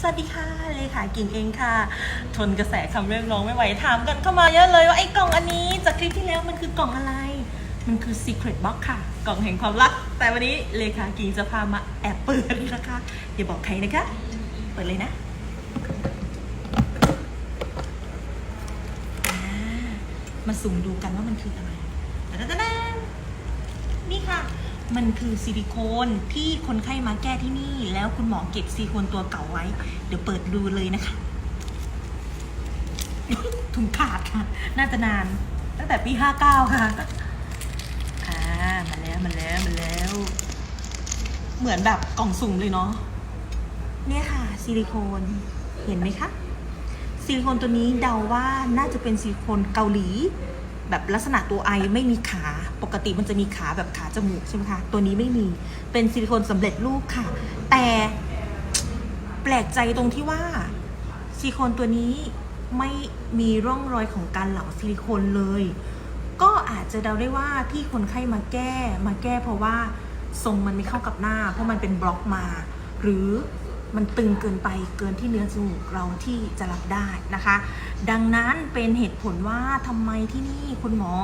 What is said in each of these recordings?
สวัสดีค่ะเลขากิ่งเองค่ะ ทนกระแสคำเรียกร้องไม่ไหวถามกันเข้ามาเยอะเลยว่าไอ้กล่องอันนี้จากคลิปที่แล้วมันคือกล่องอะไร มันคือ Secret Box ค่ะ กล่องแห่งความลับแต่วันนี้เลขากิ่งจะพามาแอบเปิดนะคะอย่าบอกใครนะคะ เปิดเลยนะมาสุ่มดูกันว่ามันคืออะไรตะดะดะนี่ค่ะ มันคือซิลิโคนที่คนไข้มาแก้ที่นี่ แล้วคุณหมอเก็บซิลิโคนตัวเก่าไว้ เดี๋ยวเปิดดูเลยนะคะ ถุงขาดค่ะ น่าจะนาน ตั้งแต่ปี59ค่ะอ่ามาแล้วมาแล้วมาแล้ว เหมือนแบบกล่องสุ่มเลยเนาะเนี่ยค่ะ ซิลิโคนเห็นไหมคะซิลิโคนตัวนี้เดาว่าน่าจะเป็นซิลิโคนเกาหลี แบบลักษณะตัวไอไม่มีขา ปกติมันจะมีขาแบบขาจมูกใช่ไหมคะ ตัวนี้ไม่มี เป็นซิลิโคนสำเร็จรูปค่ะ แต่แปลกใจตรงที่ว่าซิลิโคนตัวนี้ไม่มีร่องรอยของการเหลาซิลิโคนเลย ก็อาจจะเดาได้ว่าที่คนไข้มาแก้มาแก้เพราะว่าทรงมันไม่เข้ากับหน้า เพราะมันเป็นบล็อกมา หรือ มันตึงเกินไปเกินที่เนื้อจมูกเราที่จะรับได้นะคะ ดังนั้นเป็นเหตุผลว่าทำไมที่นี่คุณหมอ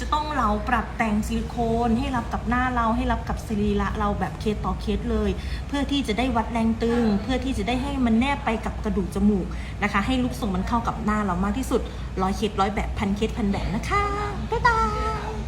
จะต้องเราปรับแต่งซิลิโคนให้รับกับหน้าเราให้รับกับสรีระเราแบบเคสต่อเคสเลย เพื่อที่จะได้วัดแรงตึง เพื่อที่จะได้ให้มันแนบไปกับกระดูกจมูกนะคะ ให้รูปทรงมันเข้ากับหน้าเรามากที่สุดร้อยเคสร้อยแบบพันเคสพันแบบนะคะบ๊ายบาย